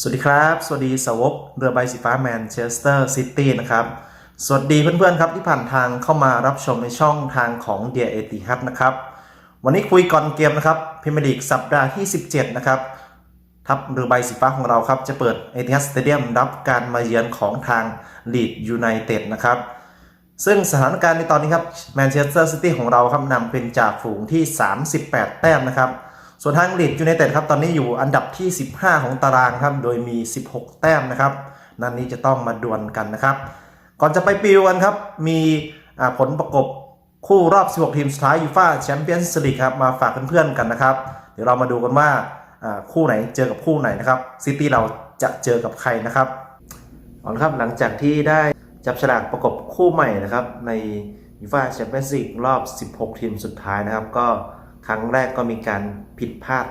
สวัสดีครับ สวัสดีสาวกเรือใบสีฟ้าแมนเชสเตอร์ซิตี้นะครับ สวัสดีเพื่อนๆครับที่ผ่านทางเข้ามารับชมในช่องทางของเดียเอติฮับนะครับ วันนี้คุยก่อนเกมนะครับพิมยร์ลีกสัปดาห์ที่ 17 นะครับทัพเรือใบสีฟ้าของเราครับจะเปิดเอติฮัดสเตเดียมรับการมาเยือนของทางลีดยูไนเต็ดนะครับซึ่งสถานการณ์ในตอนนี้ครับแมนเชสเตอร์ซิตี้ของเราครับนำเป็นจ่าฝูงที่ 38 แต้มนะครับ ส่วนทางลีดยูไนเต็ดครับตอนนี้อยู่อันดับที่ 15 ของตารางครับ โดยมี 16 แต้มนะครับ นัดนนี้จะต้องมาดวลกันนะครับ ก่อนจะไปปิวกันครับ มีผลประกบคู่รอบ 16 ทีมสุดท้ายยูฟ่าแชมเปี้ยนส์ลีกครับ มาฝากเพื่อนๆกันนะครับ เดี๋ยวเรามาดูกันว่าอ่าคู่ไหนเจอกับคู่ไหนนะครับซิตี้เราจะเจอกับใครนะครับเอาละครับหลังจากที่ได้จับฉลากประกบคู่ใหม่นะครับในยูฟ่าแชมเปี้ยนส์ลีกรอบ 16 ทีมสุดท้ายนะครับก็ ครั้งแรกก็มีการผิดพลาด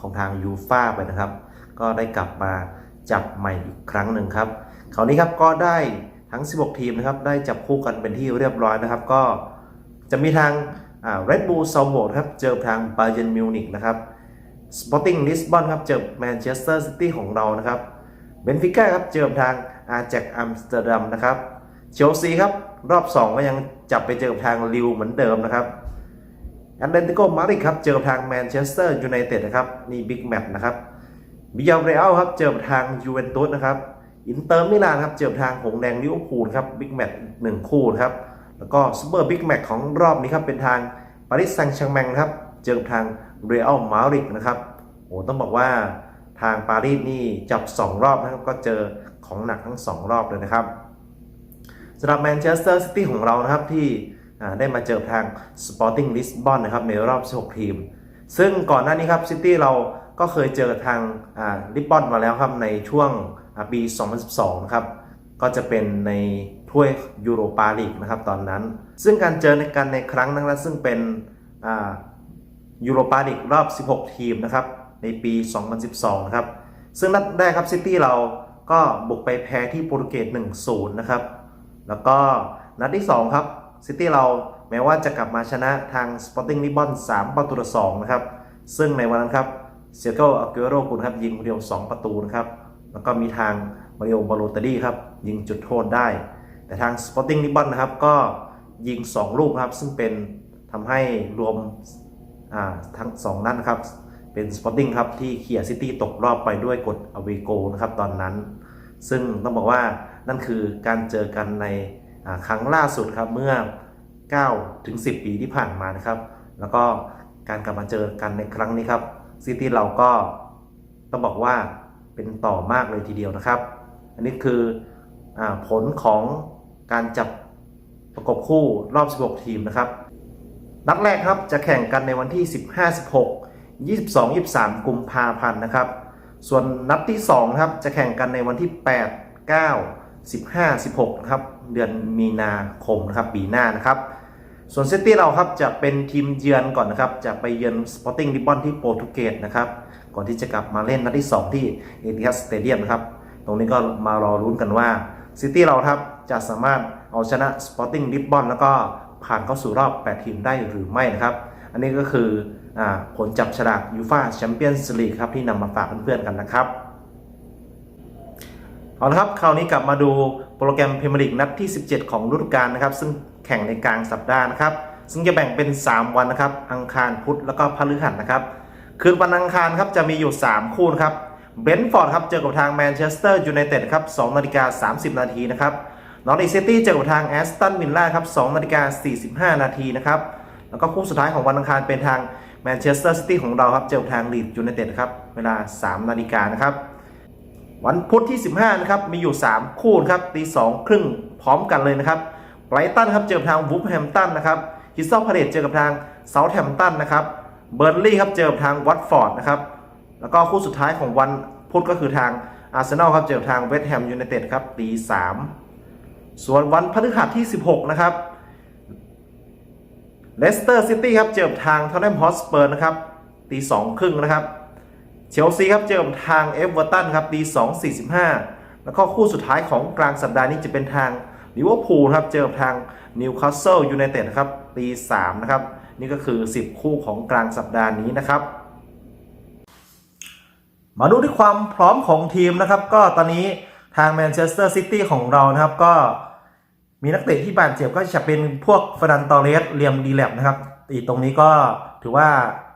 ของทางยูฟาไปนะครับ ก็ได้กลับมาจับใหม่อีกครั้งหนึ่งครับคราวนี้ครับก็ได้ทั้ง 16 ทีมนะครับได้จับคู่กันเป็นที่เรียบร้อยนะครับ ก็จะมีทางเรดบูลซาวโบครับเจอทางบาเยนมิวนิกนะครับสปอร์ติ้งลิสบอนครับเจอแมนเชสเตอร์ซิตี้ของเรานะครับเบนฟิก้าครับเจอทางอาแจกอัมสเตอร์ดัมนะครับเชลซีครับรอบ 2 ก็ยังจับไปเจอทางลิวเหมือนเดิมนะครับ แอตเลติโกมาดริดครับเจอทางแมนเชสเตอร์ยูไนเต็ดนะครับนี่บิ๊กแมตช์นะครับบิยาเรอัลครับเจอทางยูเวนตุสนะครับอินเตอร์มิลานครับเจอทางหงแดงลิเวอร์พูลครับบิ๊กแมตช์หนึ่งคู่ครับแล้วก็ซูเปอร์บิ๊กแมตช์ของรอบนี้ครับเป็นทางปารีสแซงต์แชร์แมงครับเจอทางเรอัลมาดริดนะครับโอ้ต้องบอกว่าทางปารีสนี่จับ 2 รอบนะครับก็เจอของหนักทั้ง 2 รอบเลยนะครับสำหรับแมนเชสเตอร์ซิตี้ของเรานะครับที่ ได้มาเจอทางสปอร์ติ้งลิสบอนะครับในรอบ 16 ทีม ซึ่งก่อนหน้านี้ครับซิตี้เราก็เคยเจอทางลิปบอนมาแล้วครับในช่วงปี 2012 นะครับก็จะเป็นในถ้วยยูโรปาลีกนะครับตอนนั้น ซึ่งการเจอในกันในครั้งนั้นนะซึ่งเป็นยูโรปาลีกรอบ 16 ทีมนะครับในปี 2012 นะครับ ซึ่งนัดแรกครับซิตี้เราก็บุกไปแพ้ที่โปรตุเกส 1-0 นะครับ แล้วก็นัดที่ 2 ครับ ซิตี้เราแม้ว่าจะกลับมาชนะทาง Sporting Lisbon 3ประตูต่อ2นะครับ ซึ่งในวันนั้นครับเซียโกอาเกโรคุณครับยิงคนเดียว 2 ประตูนะครับ แล้วก็มีทางมาริโอบาโลตาดีครับยิงจุดโทษได้ แต่ทาง Sporting Lisbon นะครับก็ยิง 2 ลูกครับ ซึ่งเป็นทำให้รวมทั้ง2นัดนครับ เป็น Sporting ครับที่เคียร์ซิตี้ตกรอบไปด้วยกฎอเวโกนะครับตอนนั้น ซึ่งต้องบอกว่านั่นคือการเจอกันใน ครั้งล่าสุดครับเมื่อ9ถึง10 ปีที่ผ่านมานะครับ แล้วก็การกลับมาเจอกันในครั้งนี้ครับซิตี้เราก็ต้องบอกว่าเป็นต่อมากเลยทีเดียวนะครับ อันนี้คืออผลของการจับประกบคู่รอบ 16 ทีมนะครับ นัดแรกครับจะแข่งกันในวันที่ 15 16 22 23 กุมภาพันธ์นะครับ ส่วนนัดที่2ครับจะแข่งกันในวันที่ 8 9 15 16นะครับเดือนมีนาคมนะครับปีหน้านะครับ ส่วนเซตี้เราครับจะเป็นทีมเยือนก่อนนะครับ จะไปเยือนสปอร์ติ้งลิบอนที่โปรตุเกสนะครับ ก่อนที่จะกลับมาเล่นนัดที่ 2 ที่เอติฮัดสเตเดียมนะครับ ตรงนี้ก็มารอรุ้นกันว่าซิตี้เราครับจะสามารถเอาชนะสปอร์ติ้งลิบอนแล้วก็ผ่านเข้าสู่รอบ 8 ทีมได้หรือไม่นะครับ อันนี้ก็คืออผลจับฉลากยูฟาแชมเปี้ยนส์ลีกครับที่นำมาฝากเพื่อนๆกันนะครับ เอาละครับคราวนี้กลับมาดูโปรแกรมพรีเมียร์ลีกนัดที่ 17 ของฤดูกาลนะครับ ซึ่งแข่งในกลางสัปดาห์นะครับ ซึ่งจะแบ่งเป็น 3 วันนะครับ อังคารพุธแล้วก็พฤหัสนะครับ คืนวันอังคารครับจะมีอยู่ 3 คู่ครับเบนฟอร์ดครับเจอกับทางแมนเชสเตอร์ยูไนเต็ดครับ2นาฬิกา30 นาทีนะครับนอริซิตี้เจอกับทางแอสตันวิลล่าครับ2นาฬิกา45 นาทีนะครับแล้วก็คู่สุดท้ายของวันอังคารเป็นทางแมนเชสเตอร์ซิตี้ของเราครับเจอกับทางลีดยูไนเต็ดครับเวลา 3 นาฬิกานะครับ วันพุธที่ 15 นะครับ มีอยู่ 3 คู่ครับตีสองครึ่งพร้อมกันเลยนะครับไบรตันครับเจอกับทางวูฟแฮมตันนะครับฮิสซอลพาเลตเจอกับทางเซาท์แฮมตันนะครับเบอร์ลี่ครับเจอกับทางวัตฟอร์ดนะครับแล้วก็คู่สุดท้ายของวันพุธก็คือทางอาร์เซนอลครับเจอกับทางเวสต์แฮมยูไนเต็ดครับตีสามส่วนวันพฤหัสที่ 16 นะครับเลสเตอร์ซิตี้ครับเจอกับทางทอตแนมฮอสเปอร์นะครับตีสองครึ่งนะครับ เชลซีครับเจอกับทางเอฟเวอร์ตันครับตีสองสี่สิบห้าแล้วก็คู่สุดท้ายของกลางสัปดาห์นี้จะเป็นทางลิเวอร์พูลครับเจอกับทางนิวคาสเซิลยูไนเต็ดครับตีสามนะครับนี่ก็คือ 10 คู่ของกลางสัปดาห์นี้นะครับ มาดูที่ความพร้อมของทีมนะครับ ก็ตอนนี้ทางแมนเชสเตอร์ซิตี้ของเรานะครับก็มีนักเตะที่บาดเจ็บก็จะเป็นพวกฟรันตอเรสเรียมดีแลบนะครับอีตรงนี้ก็ถือว่า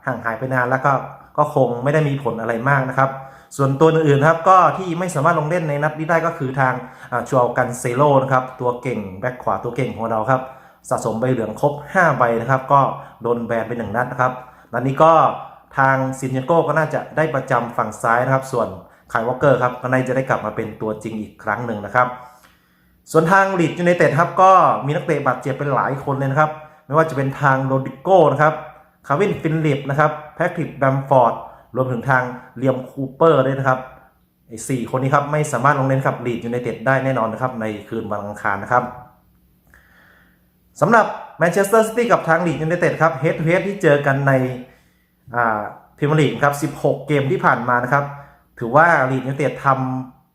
ห่างหายไปนานแล้วก็ ก็คงไม่ได้มีผลอะไรมากนะครับ ส่วนตัวอื่นๆครับก็ที่ไม่สามารถลงเล่นในนัดนี้ได้ก็คือทางชัวกันเซโลนะครับตัวเก่งแบ็คขวาตัวเก่งของเราครับสะสมใบเหลืองครบ 5 ใบนะครับ ก็โดนแบนไปหนึ่งนัดนะครับนัดนี้ก็ทางซินเนโก้ก็น่าจะได้ประจำฝั่งซ้ายนะครับ ส่วนไคายวอลเกอร์ครับก็น่าจะได้กลับมาเป็นตัวจริงอีกครั้งหนึ่งนะครับ ส่วนทางลีดยูไนเต็ดครับก็มีนักเตะบาดเจ็บเป็นหลายคนเลยนะครับ ไม่ว่าจะเป็นทางโรดิโก้นะครับ คาวินฟินลิปนะครับแพทริกแบมฟอร์ดรวมถึงทางเลียมคูเปอร์ด้วยนะครับไอ้สี่คนนี้ครับไม่สามารถลงเล่นกับลีดยูไนเต็ดได้แน่นอนนะครับในคืนวันอังคารนะครับสำหรับแมนเชสเตอร์ซิตี้กับทางลีดยูไนเต็ดครับเฮดทูเฮดที่เจอกันในพรีเมียร์ลีกครับ 16 เกมที่ผ่านมานะครับ ถือว่าลีดยูไนเต็ดท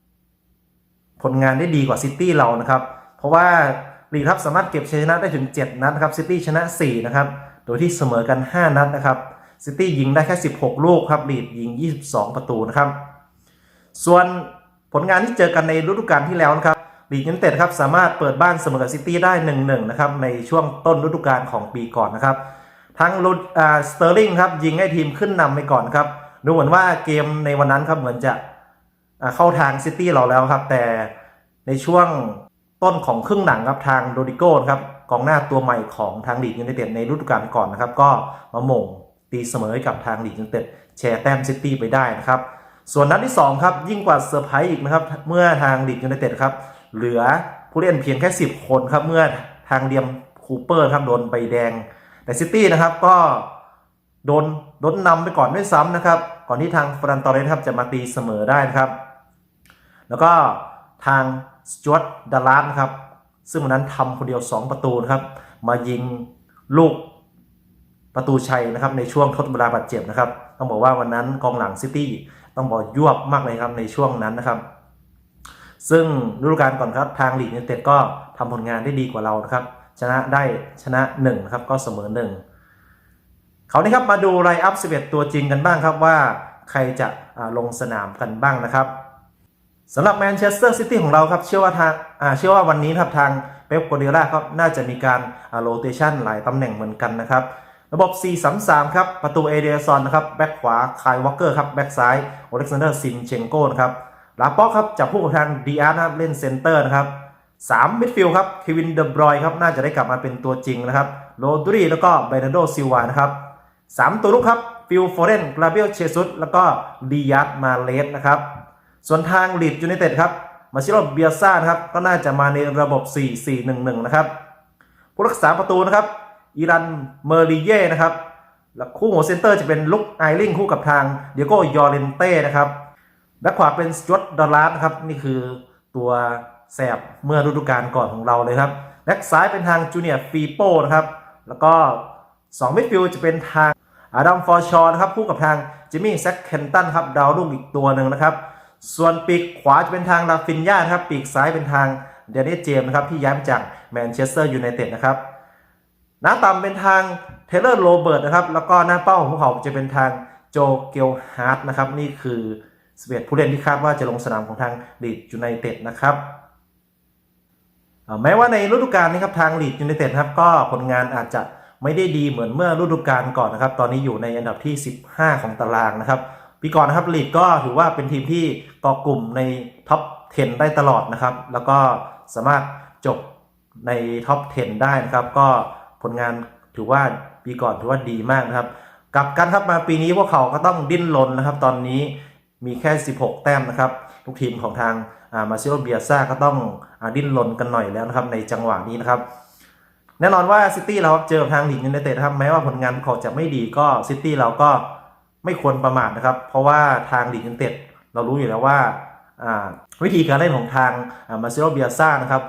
ำผลงานได้ดีกว่าซิตี้เรานะครับ เพราะว่าลีดครับสามารถเก็บชัยชนะได้ถึง 7 นัดนะครับซิตี้ชนะ 4 นะครับ โดยที่เสมอกัน 5 นัดนะครับซิตี้ยิงได้แค่ 16 ลูกครับลีดยิง 22 ประตูนะครับ ส่วนผลงานที่เจอกันในฤดูกาลที่แล้วนะครับลีดยูไนเต็ดครับสามารถเปิดบ้านเสมอกับซิตี้ได้ 1-1 นะครับในช่วงต้นฤดูกาลของปีก่อนนะครับ ทั้งลูอ่าสเตอร์ลิงครับยิงให้ทีมขึ้นนำไปก่อนครับดูเหมือนว่าเกมในวันนั้นครับเหมือนจะเข้าทางซิตี้เราแล้วครับ แต่ในช่วงต้นของครึ่งหลังครับทางโรดิโก้ครับ กองหน้าตัวใหม่ของทางลีดยูไนเต็ดในฤดูกาลก่อนนะครับ ก็มาหม่งตีเสมอให้กับทางลีดยูไนเต็ดแชร์แต้มซิตี้ไปได้นะครับ ส่วนนัดที่ 2 ครับ ยิ่งกว่าเซอร์ไพรส์อีกนะครับ เมื่อทางลีดยูไนเต็ดครับ เหลือผู้เล่นเพียงแค่ 10 คนครับ เมื่อทางเดียมคูเปอร์ครับโดนใบแดง แต่ซิตี้นะครับก็โดนโดนนำไปก่อนด้วยซ้ำนะครับ ก่อนที่ทางฟรันตอเรสครับจะมาตีเสมอได้นะครับ แล้วก็ทางสจวตดาร์ลาสนะครับ ซึ่งวันนั้นทำคนเดียว 2 ประตูนะครับมายิงลูกประตูชัยนะครับในช่วงทดเวลาบาดเจ็บนะครับ ต้องบอกว่าวันนั้นกองหลังซิตี้ต้องบอกยวบมากเลยครับในช่วงนั้นนะครับ ซึ่งฤดูกาลก่อนครับทางลีกยูไนเต็ดก็ทำผลงานได้ดีกว่าเรานะครับ ชนะได้ชนะ1นะครับก็เสมอ1เขาวนี้ครับมาดูไลน์อัพ11 ตัวจริงกันบ้างครับว่าใครจะอ่าลงสนามกันบ้างนะครับ สำหรับแมนเชสเตอร์ซิตี้ของเราครับเชื่อว่าทางเชื่อว่าวันนี้ครับทางเป๊ปโกเดียร่าครับน่าจะมีการโรเตชันหลายตำแหน่งเหมือนกันนะครับ ระบบ 4-3-3 ครับ ประตูเอเดียซอนนะครับ แบ็กขวาคายวอลเกอร์ครับ แบ็กซ้ายโอเล็กซานเดอร์ซินเชงโกนะครับลาป๊อกครับจับคู่กับทางดีอาร์นะครับเล่นเซนเตอร์นะครับ3มิดฟิลด์ครับเควินเดบรอยครับน่าจะได้กลับมาเป็นตัวจริงนะครับโรดรีแล้วก็เบรนโดซิลวานะครับ3ตัวลุกครับฟิลโฟเรนกราเบลเชซุสแล้วก็ดีอาร์มาเลสนะครับ ส่วนทางลีดยูไนเต็ดครับมาชิโรเบียซ่านะครับก็น่าจะมาในระบบ 4-4-1-1 นะครับ ผู้รักษาประตูนะครับอีรันเมอริเย่นะครับและคู่หัวเซนเตอร์จะเป็นลุกไอริงคู่กับทางเดียโกยอร์เรนเต้นะครับแบ็คขวาเป็นสจวตดอลลาร์นะครับนี่คือตัวแสบเมื่อฤดูกาลก่อนของเราเลยครับแบ็คซ้ายเป็นทางจูเนียร์ฟีโป้นะครับแล้วก็2มิดฟิลด์จะเป็นทางอาดัมฟอร์ชอนะครับคู่กับทางจิมมี่แซคเคนตันครับดาวรุ่งอีกตัวหนึ่งนะครับ ส่วนปีกขวาจะเป็นทางลาฟินยาครับ ปีกซ้ายเป็นทางเดนิสเจมส์นะครับที่ย้ายมาจากแมนเชสเตอร์ยูไนเต็ดนะครับหน้าต่ำเป็นทางเทเลอร์โรเบิร์ตนะครับ แล้วก็หน้าเป้าของพวกเขาจะเป็นทางโจเกลฮาร์ดนะครับ นี่คือสเปดผู้เล่นที่คาดว่าจะลงสนามของทางลีดยูไนเต็ดนะครับแม้ว่าในฤดูกาลนี้ครับทางลีดยูไนเต็ดครับก็ผลงานอาจจะไม่ได้ดีเหมือนเมื่อฤดูกาลก่อนนะครับ ตอนนี้อยู่ในอันดับที่ 15 ของตารางนะครับ ปีก่อนนะครับลีดก็ถือว่าเป็นทีมที่เกาะกลุ่มในท็อป 10 ได้ตลอดนะครับ แล้วก็สามารถจบในท็อป 10 ได้นะครับ ก็ผลงานถือว่าปีก่อนถือว่าดีมากนะครับกลับกันครับมาปีนี้พวกเขาก็ต้องดิ้นรนนะครับ ตอนนี้มีแค่ 16 แต้มนะครับทุกทีมของทางมาซิโอเบียซ่าก็ต้องอดิ้นรนกันหน่อยแล้วนะครับในจังหวะนี้นะครับ แน่นอนว่าซิตี้เราเจอทางลีกยูไนเต็ดครับแม้ว่าผลงานเขาจะไม่ดีก็ซิตี้เราก็ ไม่ควรประมาทนะครับ เพราะว่าทางลีกยูไนเต็ดเรารู้อยู่แล้วว่าวิธีการเล่นของทางมาซิโอเบียซ่านะครับ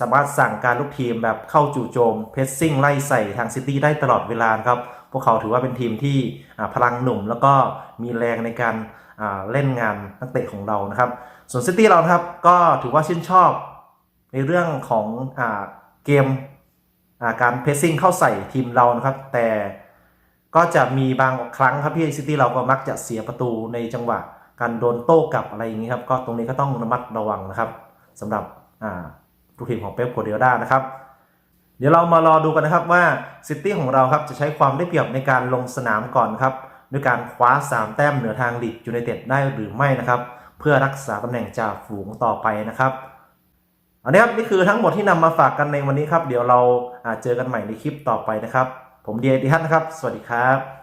สามารถสั่งการลูกทีมแบบเข้าจู่โจมเพสซิ่งไล่ใส่ทางซิตี้ได้ตลอดเวลาครับ พวกเขาถือว่าเป็นทีมที่พลังหนุ่ม แล้วก็มีแรงในการเล่นงานนักเตะของเรานะครับ ส่วนซิตี้เราครับก็ถือว่าชื่นชอบในเรื่องของอเกมการเพสซิ่งเข้าใส่ทีมเรานะครับ แต่ ก็จะมีบางครั้งครับที่ซิตี้เราก็มักจะเสียประตูในจังหวะการโดนโต้กลับอะไรอย่างนี้ครับ ก็ตรงนี้ก็ต้องระมัดระวังนะครับสำหรับอ่าลูกทีมของเป๊ปโกวาร์ดิโอลานะครับ เดี๋ยวเรามารอดูกันนะครับว่าซิตี้ของเราครับจะใช้ความได้เปรียบในการลงสนามก่อนครับด้วยการคว้า 3 แต้มเหนือทางลีดยูไนเต็ดได้หรือไม่นะครับ เพื่อรักษาตำแหน่งจ่าฝูงต่อไปนะครับอันนี้ครับนี่คือทั้งหมดที่นำมาฝากกันในวันนี้ครับ เดี๋ยวเราอ่าเจอกันใหม่ในคลิปต่อไปนะครับ ผมเดียดิฮัทนะครับ สวัสดีครับ